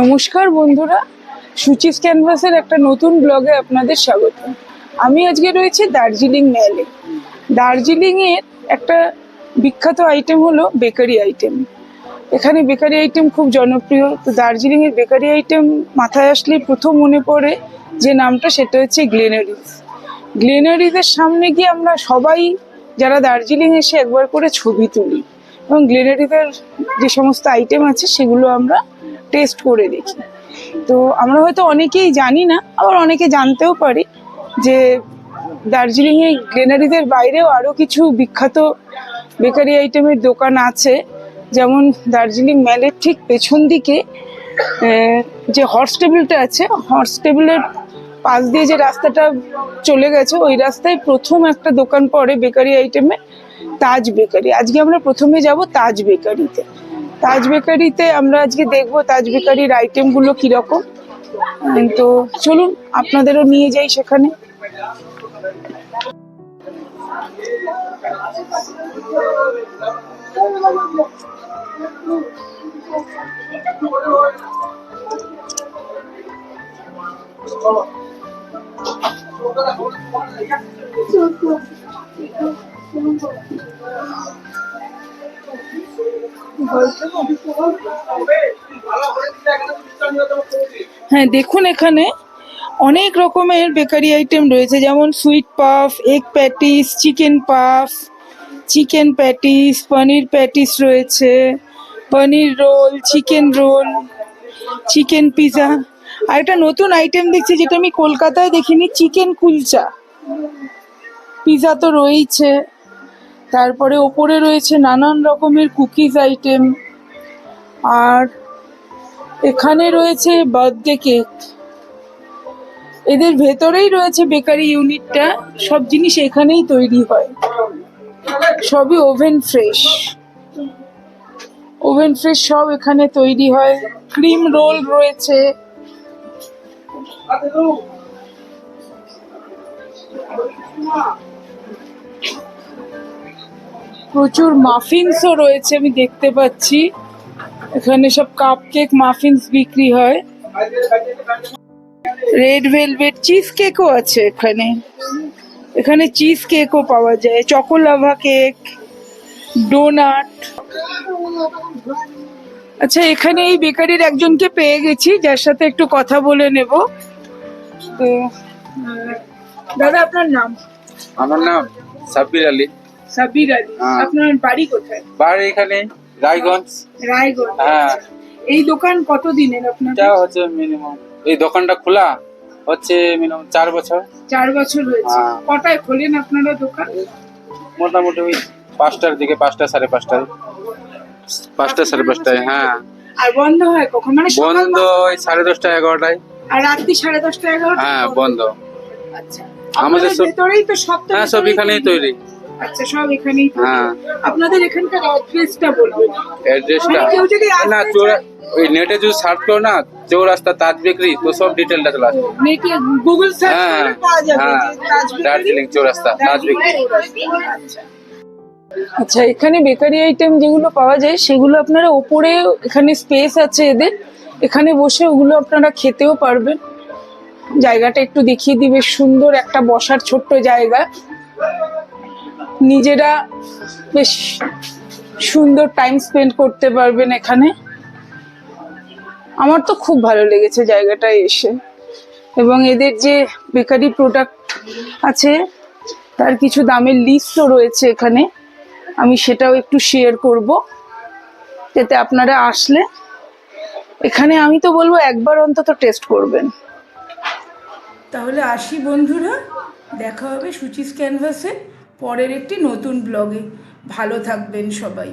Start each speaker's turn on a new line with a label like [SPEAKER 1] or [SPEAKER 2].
[SPEAKER 1] নমস্কার বন্ধুরা, সুচিস ক্যানভাসের একটা নতুন ব্লগে আপনাদের স্বাগত। আমি আজকে রয়েছি দার্জিলিং ম্যালে দার্জিলিংয়ের একটা বিখ্যাত আইটেম হলো বেকারি আইটেম এখানে বেকারি আইটেম খুব জনপ্রিয়। তো দার্জিলিংয়ের বেকারি আইটেম মাথায় আসলে প্রথম মনে পড়ে যে নামটা, সেটা হচ্ছে গ্লেনারিজ গ্লেনারিজের সামনে গিয়ে আমরা সবাই যারা দার্জিলিং এসে একবার করে ছবি তুলি, এবং গ্লেনারিজের যে সমস্ত আইটেম আছে, সেগুলো আমরা টেস্ট করে দেখি। তো আমরা হয়তো অনেকেই জানি না, আবার অনেকে জানতেও পারি যে দার্জিলিংয়ে গ্লেনারিজের বাইরেও আরও কিছু বিখ্যাত বেকারি আইটেমের দোকান আছে। যেমন দার্জিলিং ম্যালের ঠিক পেছন দিকে যে হর্স টেবিলটা আছে হর্স টেবিলের পাশ দিয়ে যে রাস্তাটা চলে গেছে, ওই রাস্তায় প্রথম একটা দোকান পড়ে বেকারি আইটেমে তাজ বেকারি। আজকে আমরা প্রথমে যাব তাজ বেকারিতে। তাজ বেকারিতে আমরা আজকে দেখব তাজ বেকারির আইটেমগুলো কীরকম। তো চলুন, আপনাদেরও নিয়ে যাই সেখানে। হ্যাঁ দেখুন এখানে অনেক রকমের বেকারি আইটেম রয়েছে, যেমন sweet puff egg patties chicken puff chicken patties paneer patties রয়েছে paneer roll chicken roll chicken pizza আর একটা নতুন আইটেম দেখছি, যেটা আমি কলকাতায় দেখিনি চিকেন কুলচা পিৎজা তো রয়েছে তারপরে ওপরে রয়েছে নানান রকমের কুকিজ আইটেম। আর এখানে রয়েছে বার্থডে কেক। এদের ভেতরেই রয়েছে বেকারি ইউনিটটা। সব জিনিস এখানেই তৈরি হয়। সবই ওভেন ফ্রেশ। ওভেন ফ্রেশ সব এখানে তৈরি হয়। ক্রিম রোল রয়েছে। প্রচুর মাফিনসও রয়েছে, আমি দেখতে পাচ্ছি। এখানে সব কাপ কেক মাফিনস বিক্রি হয়। রেড ভেলভেট চিজ কেকও আছে এখানে। এখানে চিজ কেকও পাওয়া যায় চকোলাভা কেক ডোনাট আচ্ছা এখানে এই বেকারির একজনকে পেয়ে গেছি, যার সাথে একটু কথা বলে নেব। তো, দাদা, আপনার নাম?
[SPEAKER 2] আমার নাম সাব্বির আলী।
[SPEAKER 1] আলী
[SPEAKER 2] হ্যাঁ।
[SPEAKER 1] আপনার বাড়ি কোথায়?
[SPEAKER 2] বাড়ি এখানে রায়গঞ্জ।
[SPEAKER 1] রায়গঞ্জ
[SPEAKER 2] হ্যাঁ।
[SPEAKER 1] এই দোকান কত দিনের আপনার?
[SPEAKER 2] এটা হচ্ছে মিনিমাম এই দোকানটা খোলা হচ্ছে মিনিমাম চার বছর।
[SPEAKER 1] চার বছর হয়েছে।
[SPEAKER 2] হ্যাঁ।
[SPEAKER 1] কটায় খোলেন আপনারা দোকান?
[SPEAKER 2] মোটামুটি ওই পাঁচটার দিকে পাঁচটা সাড়ে পাঁচটায়। পাঁচটা সাড়ে পাঁচটায় হ্যাঁ।
[SPEAKER 1] আর বন্ধ হয় কখন? মানে
[SPEAKER 2] বন্ধ ওই সাড়ে দশটা এগারোটায়।
[SPEAKER 1] আর রাত্রি সাড়ে দশটা এগারোটা
[SPEAKER 2] হ্যাঁ বন্ধ?
[SPEAKER 1] আচ্ছা।
[SPEAKER 2] আমাদের
[SPEAKER 1] ভেতরেই তো সব
[SPEAKER 2] হ্যাঁ সব এখানেই তৈরি।
[SPEAKER 1] আচ্ছা সব এখানেই
[SPEAKER 2] হ্যাঁ।
[SPEAKER 1] আপনাদের এখানকার অ্যাড্রেসটা বলবেন
[SPEAKER 2] অ্যাড্রেসটা
[SPEAKER 1] মানে কেউ যদি
[SPEAKER 2] না চৌরা ওই নেটে যদি সার্চ করো না চৌরাস্তা তাজ বেকরি তো সব ডিটেলটা চলে আসবে।
[SPEAKER 1] নেটে গুগল সার্চ
[SPEAKER 2] হ্যাঁ
[SPEAKER 1] করে পাওয়া যাবে
[SPEAKER 2] হ্যাঁ। দার্জিলিং চৌরাস্তা তাজ বেকরি।
[SPEAKER 1] আচ্ছা এখানে বেকারি আইটেম যেগুলো পাওয়া যায় সেগুলো আপনারা ওপরে এখানে স্পেস আছে এদের। এখানে বসে ওগুলো আপনারা খেতেও পারবেন। জায়গাটা একটু দেখিয়ে দিবে সুন্দর একটা বসার ছোট্ট জায়গা। নিজেরা বেশ সুন্দর টাইম স্পেন্ড করতে পারবেন এখানে। আমার তো খুব ভালো লেগেছে জায়গাটায় এসে। এবং এদের যে বেকারি প্রোডাক্ট আছে, তার কিছু দামের লিস্টও রয়েছে এখানে। আমি সেটাও একটু শেয়ার করব, যাতে আপনারা আসলে এখানে আমি তো বলব একবার অন্তত টেস্ট করবেন। তাহলে আসি বন্ধুরা, দেখা হবে সুচিস ক্যানভাসে পরের একটি নতুন ব্লগে। ভালো থাকবেন সবাই।